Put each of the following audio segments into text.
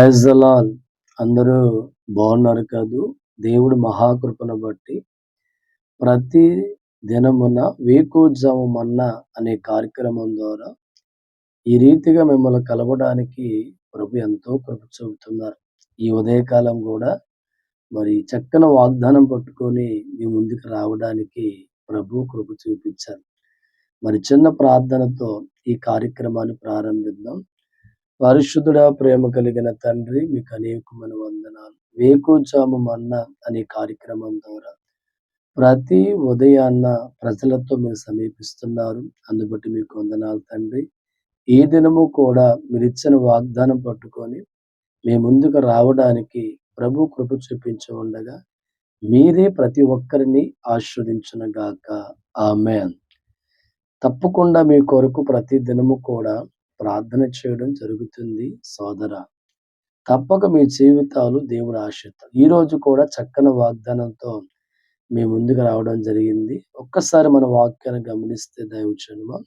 Praise Lal అందరూ బాగున్నారు కాదు. దేవుడు మహాకృపను బట్టి ప్రతి దినమున వేకోజామన్న అనే కార్యక్రమం ద్వారా ఈ రీతిగా మిమ్మల్ని కలవడానికి ప్రభు ఎంతో కృప చూపుతున్నారు. ఈ ఉదయకాలం కూడా మరి చక్కని వాగ్దానం పట్టుకొని మీ ముందుకు రావడానికి ప్రభు కృప చూపించారు. మరి చిన్న ప్రార్థనతో ఈ కార్యక్రమాన్ని ప్రారంభిద్దాం. పరిశుద్ధుడా ప్రేమ కలిగిన తండ్రి మీకు అనేకమైన వందనాలు. వేకుజాము అన్న అనే కార్యక్రమం ద్వారా ప్రతి ఉదయాన్న ప్రజలతో మీరు సమీపిస్తున్నారు. అందుబట్టి మీకు వందనాలు తండ్రి. ఈ దినము కూడా మీరు ఇచ్చిన వాగ్దానం పట్టుకొని మీ ముందుకు రావడానికి ప్రభు కృప చూపించి ఉండగా మీరే ప్రతి ఒక్కరిని ఆస్వాదించిన గాక. ఆమె తప్పకుండా మీ కొరకు ప్రతి దినము కూడా ప్రార్థన చేయడం జరుగుతుంది సోదర. తప్పక మీ జీవితాలు దేవుడు ఆశిస్తాడు ఈ రోజు కూడా చక్కని వాగ్దానంతో మీ ముందుకు రావడం జరిగింది. ఒక్కసారి మన వాక్యాన్ని గమనిస్తే దయవచ్చునుమా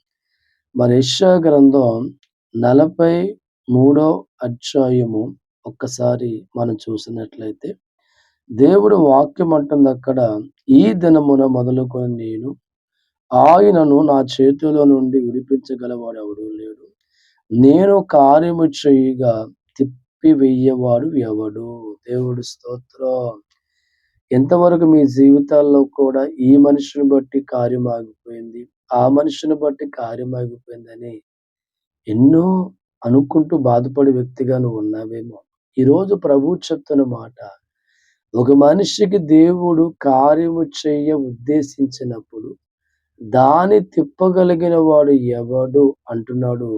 మన యశా గ్రంథం నలభై మూడో అధ్యాయము ఒక్కసారి మనం చూసినట్లయితే దేవుడు వాక్యం అంటుంది అక్కడ ఈ దినమున మొదలుకొని నేను ఆయనను నా చేతిలో నుండి విడిపించగలవాడు ఎవడూ లేడు. నేను కార్యము చేయగా తిప్పివేయవాడు ఎవడు? దేవుడు స్తోత్రం. ఎంతవరకు మీ జీవితాల్లో కూడా ఈ మనిషిని బట్టి కార్యం ఆగిపోయింది ఆ మనిషిని బట్టి కార్యం ఆగిపోయిందని ఎన్నో అనుకుంటూ బాధపడే వ్యక్తిగా నువ్వు ఉన్నావేమో. ఈరోజు ప్రభు చెప్తున్న మాట ఒక మనిషికి దేవుడు కార్యము చేయ ఉద్దేశించినప్పుడు దాని తిప్పగలిగిన వాడు ఎవడు? అంటున్నాడు.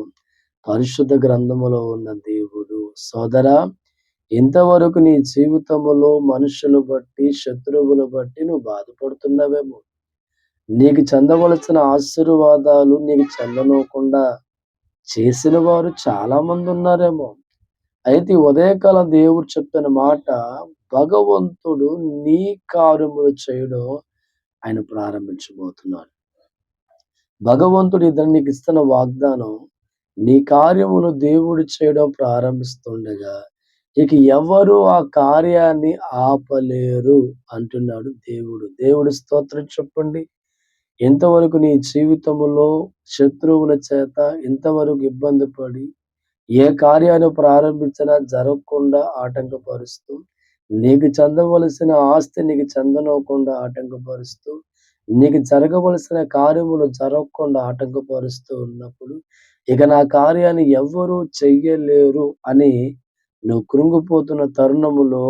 పరిశుద్ధ గ్రంథములో ఉన్న దేవుడు. సోదర ఇంతవరకు నీ జీవితంలో మనుషులు బట్టి శత్రువులు బట్టి నువ్వు బాధపడుతున్నావేమో. నీకు చెందవలసిన ఆశీర్వాదాలు నీకు చెందనోకుండా చేసిన వారు చాలా మంది ఉన్నారేమో. అయితే ఉదయకాలం దేవుడు చెప్పిన మాట భగవంతుడు నీ కార్యములు చేయడం ఆయన ప్రారంభించబోతున్నాడు. భగవంతుడు ఇద్దరు నీకు ఇస్తున్న వాగ్దానం నీ కార్యములు దేవుడు చేయడం ప్రారంభిస్తుండగా ఇక ఎవరు ఆ కార్యాన్ని ఆపలేరు అంటున్నాడు దేవుడు. దేవుడు స్తోత్రం చెప్పండి. ఎంతవరకు నీ జీవితంలో శత్రువుల చేత ఇంతవరకు ఇబ్బంది పడి ఏ కార్యాన్ని ప్రారంభించినా జరగకుండా ఆటంకపరుస్తూ నీకు చెందవలసిన ఆస్తి నీకు చెందనవకుండా ఆటంకపరుస్తూ నీకు జరగవలసిన కార్యములు జరగకుండా ఆటంకపరుస్తూ ఉన్నప్పుడు ఇక నా కార్యాన్ని ఎవ్వరూ చెయ్యలేరు అని నువ్వు కృంగిపోతున్న తరుణములో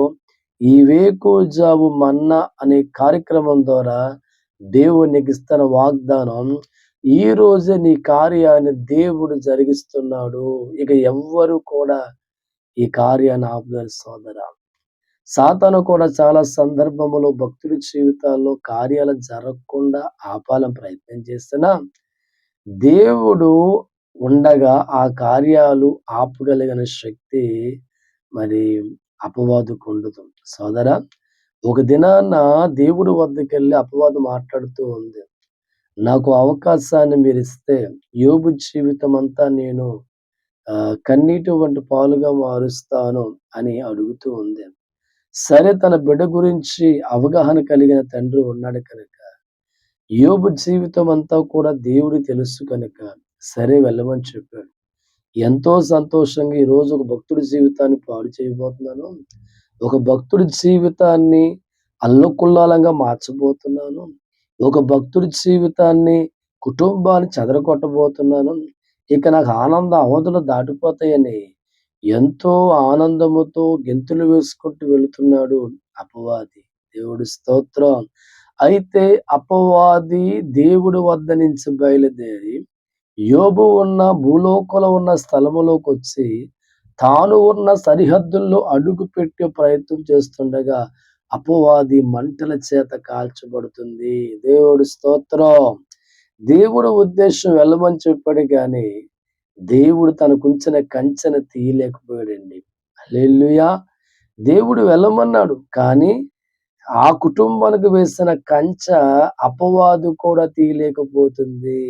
ఈ వేకోజావు మన్నా అనే కార్యక్రమం ద్వారా దేవుడు నీకు ఇస్తున్న వాగ్దానం ఈ రోజే నీ కార్యాన్ని దేవుడు జరిగిస్తున్నాడు. ఇక ఎవ్వరు కూడా ఈ కార్యాన్ని ఆపుదారు సోదర. సాతాను కూడా చాలా సందర్భములో భక్తుల జీవితాల్లో కార్యాలు జరగకుండా ఆపాలని ప్రయత్నం చేస్తున్నా. దేవుడు ఉండగా ఆ కార్యాలు ఆపగలిగిన శక్తి మరి అపవాదుకు ఉండదు సోదర ఒక దినాన దేవుడు వద్దకు వెళ్ళి అపవాదు మాట్లాడుతూ ఉంది. నాకు అవకాశాన్ని మీరు ఇస్తే యోబు జీవితం అంతా నేను కన్నీటి వంటి పాలుగా మారుస్తాను అని అడుగుతూ ఉంది. సరే తన బిడ్డ గురించి అవగాహన కలిగిన తండ్రి ఉన్నాడు కనుక యోబు జీవితం అంతా కూడా దేవుడు తెలుసు కనుక సరే వెళ్ళమని చెప్పాడు. ఎంతో సంతోషంగా ఈరోజు ఒక భక్తుడి జీవితాన్ని పాడు చేయబోతున్నాను. ఒక భక్తుడి జీవితాన్ని అల్లకుల్లాలంగా మార్చబోతున్నాను. ఒక భక్తుడి జీవితాన్ని కుటుంబాన్ని చెదరగొట్టబోతున్నాను. ఇక నాకు ఆనంద అవధులు దాటిపోతాయని ఎంతో ఆనందముతో గెంతులు వేసుకుంటూ వెళుతున్నాడు అపవాది. దేవుడి స్తోత్రం. అయితే అపవాది దేవుడి వద్ద నుంచి బయలుదేరి యోబు ఉన్న భూలోకంలో ఉన్న స్థలములోకి వచ్చి తాను ఉన్న సరిహద్దుల్లో అడుగు పెట్టే ప్రయత్నం చేస్తుండగా అపవాది మంటల చేత కాల్చబడుతుంది. దేవుడు స్తోత్రం. దేవుడు ఉద్దేశం వెళ్ళమని చెప్పాడు కానీ దేవుడు తనకుంచిన కంచెన తీయలేకపోయాడండి. అల్లెల్లుయా దేవుడు వెళ్ళమన్నాడు కానీ ఆ కుటుంబానికి వేసిన కంచ అపవాదు కూడా తీయలేకపోతుంది.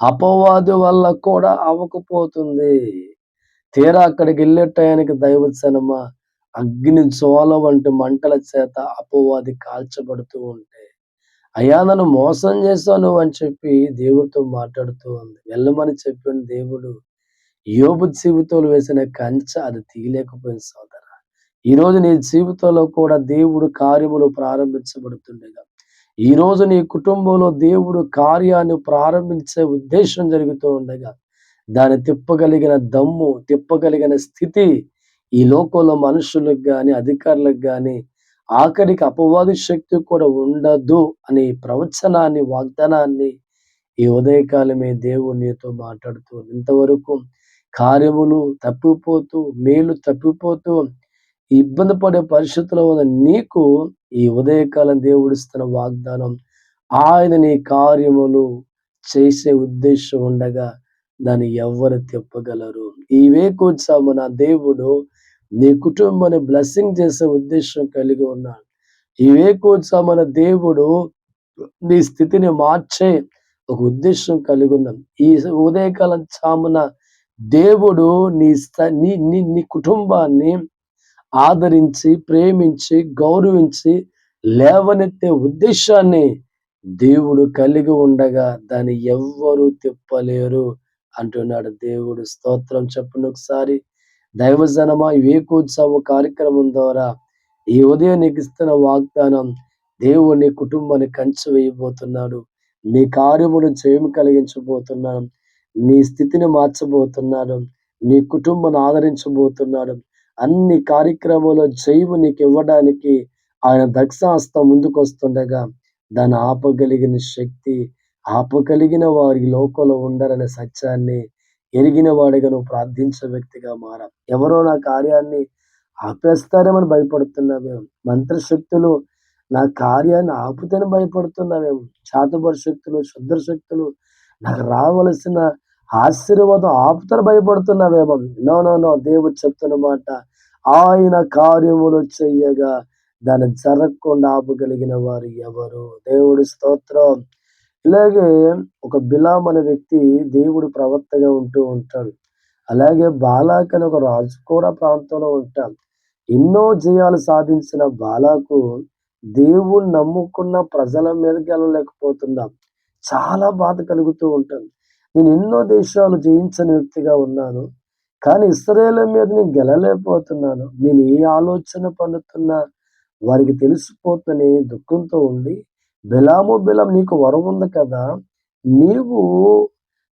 అపవాదు వల్ల కూడా అవ్వకపోతుంది. తీరా అక్కడికి వెళ్ళే టయానికి దైవజనమా అగ్ని జోల వంటి మంటల చేత అపవాది కాల్చబడుతూ ఉంటే. అయ్యా నన్ను మోసం చేశాను అని చెప్పి దేవుడితో మాట్లాడుతూ ఉంది. వెళ్ళమని చెప్పిన దేవుడు. యోబు జీవితంలో వేసిన కంచె అది తీయలేకపోయింది సోదర. ఈ నీ జీవితంలో కూడా దేవుడు కార్యములు ప్రారంభించబడుతుండగా. ఈ నీ కుటుంబంలో దేవుడు కార్యాన్ని ప్రారంభించే ఉద్దేశం జరుగుతూ ఉండగా దాన్ని తిప్పగలిగిన దమ్ము తిప్పగలిగిన స్థితి ఈ లోకంలో మనుషులకు కానీ అధికారులకు కానీ ఆఖరికి అపవాది శక్తి కూడా ఉండదు అనే ప్రవచనాన్ని వాగ్దానాన్ని ఈ ఉదయకాలమే దేవుడు నీతో మాట్లాడుతూ ఇంతవరకు కార్యములు తప్పిపోతూ మేలు తప్పిపోతూ ఇబ్బంది పడే పరిస్థితుల్లో ఉన్న నీకు ఈ ఉదయకాలం దేవుడిస్తున్న వాగ్దానం ఆయన నీ కార్యములు చేసే ఉద్దేశం ఉండగా దాన్ని ఎవరు తిప్పగలరు. ఈ నా దేవుడు నీ కుటుంబాన్ని బ్లెస్సింగ్ చేసే ఉద్దేశం కలిగి ఉన్నాడు. ఈ వేకోత్సవమున దేవుడు నీ స్థితిని మార్చే ఒక ఉద్దేశం కలిగి ఉన్నాం ఈ ఉదయకాలం చామున దేవుడు నీ నీ నీ నీ కుటుంబాన్ని ఆదరించి ప్రేమించి గౌరవించి లేవనెత్తే ఉద్దేశాన్ని దేవుడు కలిగి ఉండగా దాన్ని ఎవ్వరూ తిప్పలేరు అంటున్నాడు దేవుడు. స్తోత్రం చెప్పిన ఒకసారి. దైవజనమ వేకోత్సవ కార్యక్రమం ద్వారా ఈ ఉదయం నీకు ఇస్తున్న వాగ్దానం దేవుని కుటుంబాన్ని కంచి వేయబోతున్నాడు. నీ కార్యమును జయం కలిగించబోతున్నాడు. నీ స్థితిని మార్చబోతున్నాడు. నీ కుటుంబాన్ని ఆదరించబోతున్నాడు. అన్ని కార్యక్రమంలో జైవు నీకు ఇవ్వడానికి ఆయన దక్షాస్తం ముందుకు వస్తుండగా దాన్ని ఆపగలిగిన శక్తి ఆపగలిగిన వారి లోకంలో ఉండరనే సత్యాన్ని ఎరిగిన వాడిగా నువ్వు ప్రార్థించే వ్యక్తిగా మారా. ఎవరో నా కార్యాన్ని ఆపేస్తారేమని భయపడుతున్నావేమో. మంత్రశక్తులు నా కార్యాన్ని ఆపుతేనే భయపడుతున్నావేమో. చాతుబర శక్తులు శుద్ధ శక్తులు నాకు రావలసిన ఆశీర్వాదం ఆపుతారు భయపడుతున్నావేమో. నో నో నో దేవుడు చెప్తున్న మాట ఆయన కార్యములు చెయ్యగా దాన్ని జరగకుండా ఆపగలిగిన వారు ఎవరు? దేవుడి స్తోత్రం. ఇలాగే ఒక బిలాం అనే వ్యక్తి దేవుడు ప్రవర్తగా ఉంటూ ఉంటాడు. అలాగే బాలాక్ అని ఒక రాజు కూడా ప్రాంతంలో ఉంటాం ఎన్నో జయాలు సాధించిన బాలాకు దేవుడు నమ్ముకున్న ప్రజల మీదకి వెళ్ళలేకపోతున్నాం. చాలా బాధ కలుగుతూ ఉంటుంది. నేను ఎన్నో దేశాలు జయించని వ్యక్తిగా ఉన్నాను. కానీ ఇస్రాయేల్ మీద నేను గెలలేకపోతున్నాను నేను ఏ ఆలోచన పన్నుతున్నా వారికి తెలిసిపోతుందని దుఃఖంతో ఉండి బిలాము బిలం నీకు వరం ఉంది కదా? నీవు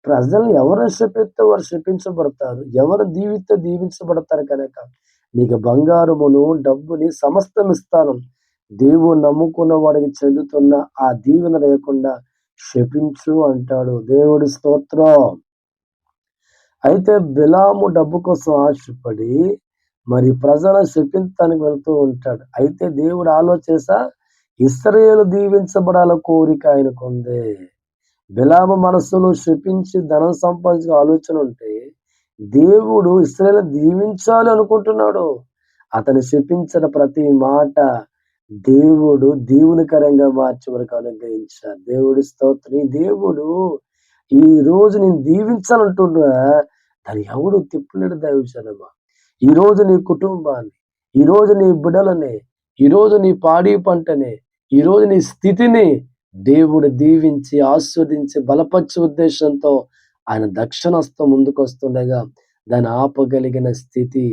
ప్రజల్ని ఎవరు శపిస్తే వారు శపించబడతారు ఎవరు దీవిస్తే దీవించబడతారు కనుక నీకు బంగారమును డబ్బుని సమస్తం ఇస్తాను. దేవుడు నమ్ముకున్న వాడికి చెందుతున్న ఆ దీవెన లేకుండా శపించు అంటాడు దేవుడి స్తోత్రం. అయితే బిలాము డబ్బు కోసం ఆశపడి మరి ప్రజల శపించడానికి వెళ్తూ ఉంటాడు. అయితే దేవుడు ఆలోచేసా ఇస్రయేలు దీవించబడాల కోరిక ఆయనకుంది బిలామ మనస్సులో శపించి ధనం సంపాదించిన ఆలోచన ఉంటే దేవుడు ఇస్రాయేల్ దీవించాలి అనుకుంటున్నాడు. అతను శపించిన ప్రతి మాట దేవుడు దీవునికరంగా మార్చి వరకు అనుగ్రహించాడు దేవుడి స్తోత్రి. దేవుడు ఈ రోజు నేను దీవించాలంటున్నా దాని ఎవడు తిప్పులేడు దైవజనమా ఈ రోజు నీ కుటుంబాన్ని ఈ రోజు నీ బిడలని ఈ రోజు నీ పాడి పంటని ఈ రోజు నీ స్థితిని దేవుడు దీవించి ఆస్వాదించి బలపరిచే ఉద్దేశంతో ఆయన దక్షిణస్తం ముందుకు వస్తుండగా దాన్ని ఆపగలిగిన స్థితి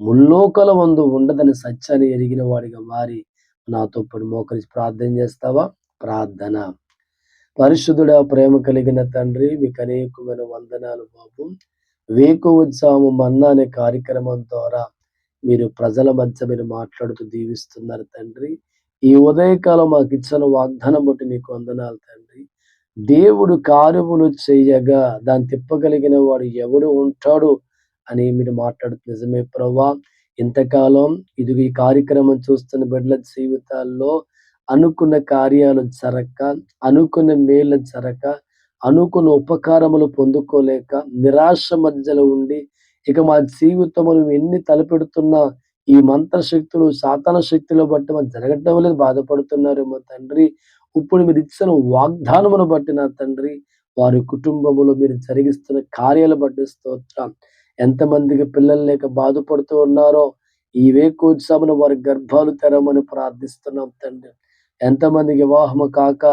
ముల్లోకల వందు ఉండదని సత్యాన్ని ఎరిగిన వాడిగా మారి నాతో ఇప్పుడు మోకరించి ప్రార్థన చేస్తావా? ప్రార్థన. పరిశుద్ధుడ ప్రేమ కలిగిన తండ్రి మీకు అనేకమైన వందనాలు బాబు. వేకువత్సాము మన్నా అనే కార్యక్రమం ద్వారా మీరు ప్రజల మధ్య మీరు మాట్లాడుతూ దీవిస్తున్నారు తండ్రి. ఈ ఉదయకాలం మాకు ఇచ్చిన వాగ్దానం బట్టి మీకు వందనాలు తండ్రి. దేవుడు కార్యములు చేయగా దాన్ని తిప్పగలిగిన వాడు ఎవడు ఉంటాడు అని మీరు మాట్లాడుతూ నిజమే ప్రభా ఇంతకాలం ఇది ఈ కార్యక్రమం చూస్తున్న బిడ్డల జీవితాల్లో అనుకున్న కార్యాలు జరగక అనుకున్న మేలు జరక అనుకున్న ఉపకారములు పొందుకోలేక నిరాశ మధ్యలో ఉండి ఇక మా జీవితములు ఎన్ని తలపెడుతున్నా ఈ మంత్ర శక్తులు సాతన శక్తులు బట్టి మాకు జరగటం లేదు బాధపడుతున్నారు మా తండ్రి. ఇప్పుడు మీరు ఇచ్చిన వాగ్దానమును బట్టి నా తండ్రి వారి కుటుంబములో మీరు జరిగిస్తున్న కార్యాలు బట్టి స్తోత్రం. ఎంతమందికి పిల్లలు లేక బాధపడుతూ ఉన్నారో ఈ వేకోత్సవమున వారి గర్భాలు తెరమని ప్రార్థిస్తున్నాం తండ్రి. ఎంతమందికి వివాహము కాక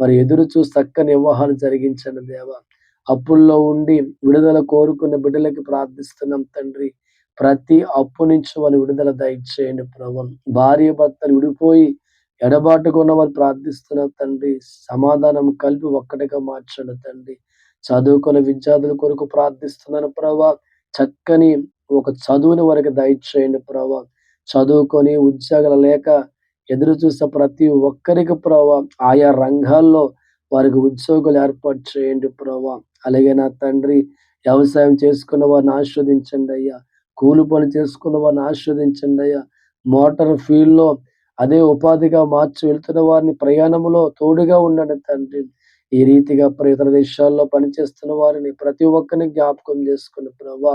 మరి ఎదురు చూసి చక్కని వివాహాలు జరిగించండి దేవ. అప్పుల్లో ఉండి విడుదల కోరుకున్న బిడ్డలకి ప్రార్థిస్తున్నాం తండ్రి. ప్రతి అప్పు నుంచి వారి విడుదల దయచేయండి ప్రభు. భార్య భర్తలు విడిపోయి ఎడబాటుకున్న వారు ప్రార్థిస్తున్న తండ్రి. సమాధానం కలిపి ఒక్కటిగా మార్చండి తండ్రి. చదువుకున్న విద్యార్థుల కొరకు ప్రార్థిస్తున్నాను ప్రభా. చక్కని ఒక చదువుని వారికి దయచేయండి ప్రభా. చదువుకొని ఉద్యోగాలు లేక ఎదురు చూసే ప్రతి ఒక్కరికి ప్రభా ఆయా రంగాల్లో వారికి ఉద్యోగులు ఏర్పాటు చేయండి ప్రభా. అలాగే నా తండ్రి వ్యవసాయం చేసుకున్న వారిని ఆస్వాదించండి అయ్యా. కూలి పని చేసుకున్న వారిని ఆస్వాదించండి అయ్యా. మోటార్ ఫీల్డ్లో అదే ఉపాధిగా మార్చి వెళ్తున్న వారిని ప్రయాణంలో తోడుగా ఉండండి తండ్రి. ఈ రీతిగా ఇతర దేశాల్లో పనిచేస్తున్న వారిని ప్రతి ఒక్కరిని జ్ఞాపకం చేసుకుని ప్రభా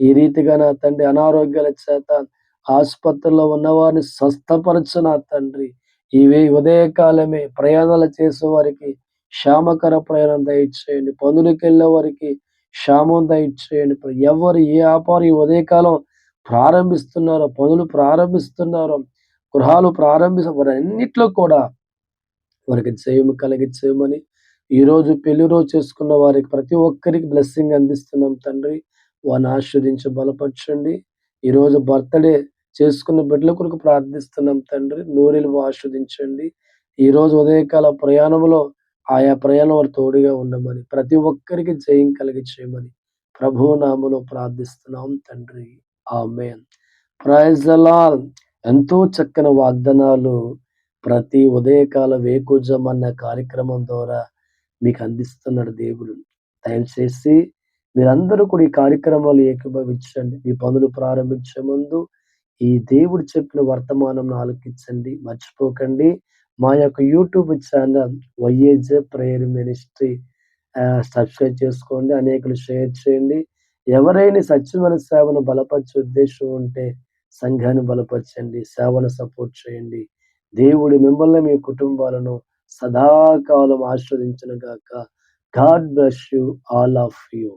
ఈ రీతిగా నా తండ్రి అనారోగ్యాల చేత ఆసుపత్రిలో ఉన్నవారిని స్వస్థపరచు నా తండ్రి. ఇవి ఉదయకాలమే ప్రయాణాలు చేసే వారికి క్షామకర ప్రయాణం దయచేయండి. పనులకి వెళ్ళే వారికి క్షామం దయచేయండి. ఎవరు ఏ వ్యాపారం ఈ ఉదయకాలం ప్రారంభిస్తున్నారో పనులు ప్రారంభిస్తున్నారో గృహాలు ప్రారంభిస్తారు కూడా వారికి జయము కలిగి చేయమని ఈరోజు పెళ్ళి రోజు చేసుకున్న వారికి ప్రతి ఒక్కరికి బ్లెస్సింగ్ అందిస్తున్నాం తండ్రి. వారిని ఆస్వాదించి బలపరచండి. ఈరోజు బర్త్డే చేసుకున్న బిడ్డల కొరకు ప్రార్థిస్తున్నాం తండ్రి. నూరిలు ఆస్వాదించండి ఈరోజు ఉదయకాల ప్రయాణంలో ఆయా ప్రయాణం వారు తోడుగా ఉండమని ప్రతి ఒక్కరికి జయం కలిగి చేయమని ప్రభు నామలో ప్రార్థిస్తున్నాం తండ్రి. ఆమె ప్రైజ్ ఎంతో చక్కని వాగ్దానాలు ప్రతి ఉదయకాల వేకుజం అన్న కార్యక్రమం ద్వారా మీకు అందిస్తున్నాడు దేవుడు. దయచేసి మీరందరూ కూడా ఈ కార్యక్రమాలు ఏకీభవించండి. మీ పనులు ప్రారంభించే ముందు ఈ దేవుడు చెప్పిన వర్తమానం ఆలోకించండి మర్చిపోకండి. మా యొక్క యూట్యూబ్ ఛానల్ వైఏజ్ ప్రేయర్ మినిస్ట్రీ సబ్స్క్రైబ్ చేసుకోండి అనేకులు షేర్ చేయండి. ఎవరైనా సత్యమైన సేవను బలపరిచే ఉద్దేశం ఉంటే సంఘాన్ని బలపరచండి సేవను సపోర్ట్ చేయండి. దేవుడి మిమ్మల్ని మీ కుటుంబాలను సదాకాలం ఆస్వాదించిన గాక. God bless you all of you